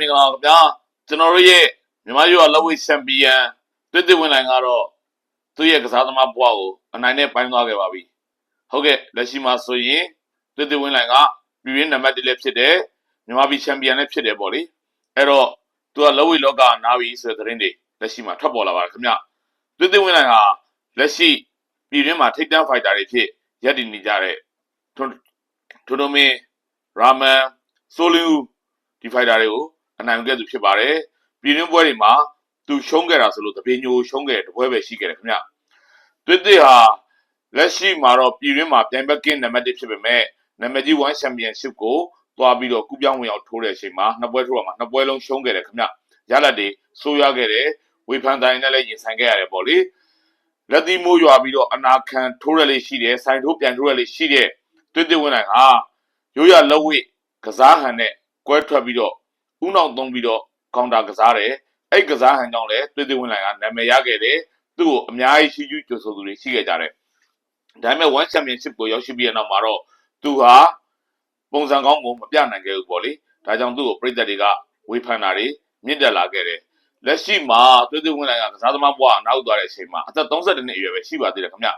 မင်္ဂလာပါခင်ဗျာကျွန်တော်တို့ရဲ့မြန်မာရွာလက်ဝဲချန်ပီယံတွေ့တွေ့ဝင်လိုင်ကတော့သူ့ရဲ့ကစားသမားဘဝကိုအနိုင်နဲ့ပိုင်းသွားခဲ့ပါပြီဟုတ်ကဲ့လက်ရှိမှာဆိုရင်တွေ့တွေ့ဝင်လိုင်ကပြည်ရင်းနံပါတ်1လည်းဖြစ်တယ်မြန်မာပြည်ချန်ပီယံလည်းဖြစ်တယ်ပေါ့လေအဲ့တော့သူကလက်ဝဲလောကနားပြီဆိုတဲ့သတင်းတွေလက်ရှိမှာထွက်ပေါ်လာပါတယ်ခင်ဗျတွေ့တွေ့ဝင်လိုင်ဟာလက်ရှိပြည်ရင်းမှာထိပ်တန်းဖိုက်တာတွေဖြစ်ရပ်တည်နေကြတဲ့ထွန်းထွန်းတိုမင်းရာမန်ဆိုလီဦးဒီဖိုက်တာတွေကို အနိုင်ခဲ့သူဖြစ်ပါတယ်ပြည်တွင်းပွဲတွေမှာသူရှုံးခဲ့တာဆိုလို့တပင်းညိုရှုံးခဲ့တဲ့တပွဲပဲရှိခဲ့တယ်ခင်ဗျတွစ်တစ်ဟာလက်ရှိမှာတော့ပြည်တွင်းမှာပြိုင်ဘက်ကင်းနံပါတ်1ဖြစ်ပေမဲ့နံပါတ်ကြီး1 Championship ကိုသွားပြီးတော့ကူးပြောင်းဝင်အောင်ထိုးတဲ့အချိန်မှာနှစ်ပွဲထိုးရမှာနှစ်ပွဲလုံးရှုံးခဲ့တယ်ခင်ဗျရလဒ်တွေဆိုးရွားခဲ့တယ်ဝေဖန်တိုင်းနဲ့လည်းရင်ဆိုင်ခဲ့ရတယ်ပေါ့လေလက်သီးမိုးရွာပြီးတော့အနာခံထိုးရလေးရှိတယ်ဆိုင်ထိုးပြန်ထိုးရလေးရှိတဲ့တွစ်တစ်ဝင်နိုင်ဟာရိုးရလက်ဝိကစားဟန်နဲ့ကွဲထွက်ပြီးတော့ ဥနောက်သုံးပြီးတော့ကောင်တာကစားတယ်အဲ့ကစားဟန်ကြောင့်လည်းတွေ့တွေ့ဝင်လိုက်ကနာမည်ရခဲ့တယ်သူ့ကိုအများကြီးရှိကျူးကြိုဆိုသူတွေရှိခဲ့ကြတယ်ဒါပေမဲ့ one championship ကိုရောက်ရှိပြီးတဲ့နောက်မှာတော့သူဟာပုံစံကောင်းကိုမပြနိုင်ခဲ့ဘူးပေါ့လေဒါကြောင့်သူ့ကိုပြည်သက်တွေကဝေဖန်တာတွေမြင့်တက်လာခဲ့တယ်လက်ရှိမှာတွေ့တွေ့ဝင်လိုက်ကကစားသမားဘဝနောက်သွားတဲ့အချိန်မှာအသက်32နှစ်အရွယ်ပဲရှိပါသေးတယ်ခင်ဗျ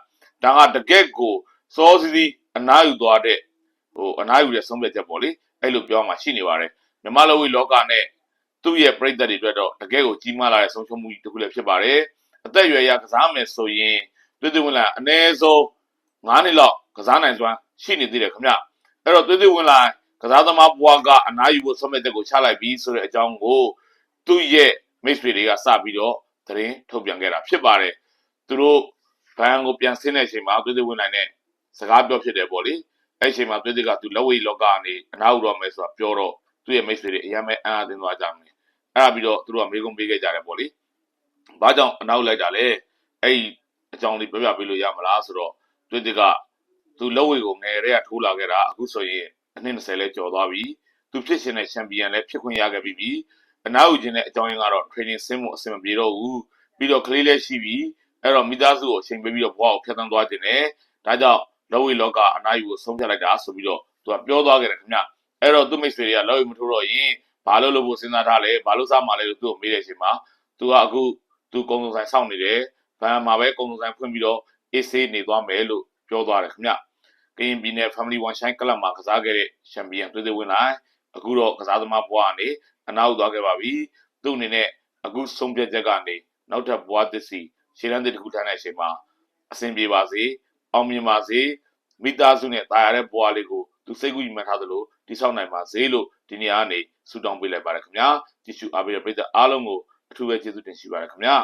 ဒါကတကယ့်ကိုစောစီးစီးအနားယူသွားတဲ့ဟိုအနားယူတဲ့ဆုံးဖြတ်ချက်ပေါ့လေအဲ့လိုပြောမှရှိနေပါတယ် မြမလဝိလောကနဲ့သူ့ရဲ့ပြိသက်တွေအတွက်တော့တကယ်ကိုကြီးမားလာတဲ့ဆုံးရှုံးမှုကြီးတစ်ခုလည်းဖြစ်ပါတယ်။အသက်အရွယ်အရကစားမယ်ဆိုရင်သွေးသွေးဝင်လာအနည်းဆုံး9နှစ်လောက်ကစားနိုင်စွမ်းရှိနေသေးတယ်ခင်ဗျ။အဲ့တော့သွေးသွေးဝင်လာကစားသမားဘွားကအနားယူဖို့ဆွတ်မဲ့တဲ့ကိုချလိုက်ပြီးဆိုတဲ့အကြောင်းကိုသူ့ရဲ့မိတ်ဆွေတွေကစပြီးတော့သတင်းထုတ်ပြန်ခဲ့တာဖြစ်ပါတယ်။သူတို့ဘန်ကိုပြန်ဆင်းတဲ့အချိန်မှာသွေးသွေးဝင်လာတဲ့စကားပြောဖြစ်တယ်ပေါ့လေ။အဲ့ဒီအချိန်မှာသွေးသွေးကသူလက်ဝိလောကကနေအနားယူတော့မယ်ဆိုတာပြောတော့ သူ့ရဲ့မိတ်ဆွေတွေအရင်မဲ့အံ့အားသင်းသွားကြမယ်အဲ့ဒါပြီးတော့သူတို့ကမေးခွန်းပေးခဲ့ကြတယ်ပေါ့လေဘာကြောင့်အနောက်လိုက်တာလဲအဲ့ဒီအကြောင်းလေးပြောပြပေးလို့ရမလားဆိုတော့တွေ့တဲ့ကသူလက်ဝဲကိုငယ်ရဲကထိုးလာခဲ့တာအခုဆိုရင်အနည်း20လဲကျော်သွားပြီသူဖြစ်ရှင်တဲ့ချန်ပီယံလည်းဖြစ်ခွင့်ရခဲ့ပြီးပြီအနောက်ယူခြင်းတဲ့အကြောင်းရင်းကတော့ training ဆင်းမှုအဆင်မပြေတော့ဘူးပြီးတော့ကလေးလည်းရှိပြီအဲ့တော့မိသားစုကိုအချိန်ပေးပြီးတော့ဘဝကိုဖျက်ဆီးသွားခြင်းနဲ့ဒါကြောင့်လက်ဝဲလောကအနားယူကိုဆုံးဖြတ်လိုက်တာဆိုပြီးတော့သူကပြောသွားခဲ့တယ်ခင်ဗျ အဲ့တော့သူမိတ်ဆွေတွေကလောက်ရမထိုးတော့ရင်ဘာလို့လုပ်ဖို့စဉ်းစားထားလဲဘာလို့စားမှလဲလို့သူ့ကိုမေးတဲ့အချိန်မှာသူကအခုသူကုံစုံဆိုင်စောင့်နေတယ်ဘန်မှာပဲကုံစုံဆိုင်ဖွင့်ပြီးတော့အေးဆေးနေသွားမယ်လို့ပြောသွားတယ်ခင်ဗျကရင်ပြည်နယ် Family One Shine Club မှာကစားခဲ့တဲ့ချန်ပီယံတွေ့တွေ့ဝင်လာအခုတော့ကစားသမားဘွားကနေအနောက်သွားခဲ့ပါပြီသူ့အနေနဲ့အခုဆုံးဖြတ်ချက်ကနေနောက်ထပ်ဘွားသစ်စီရှေ့လန်းတစ်ခုထမ်းတဲ့အချိန်မှာအဆင်ပြေပါစေအောင်မြင်ပါစေမိသားစုနဲ့တာယာတဲ့ဘွားလေးကို သူစိတ်ကူးယူမှတ်ထားသလိုတိဆောက်နိုင်ပါစေလို့ဒီနေရာကနေဆုတောင်းပေးလိုက်ပါတယ်ခင်ဗျာကြည့်ရှုအားပေးတဲ့ပရိသတ်အားလုံးကိုအထူးပဲကျေးဇူးတင်ရှိပါတယ်ခင်ဗျာ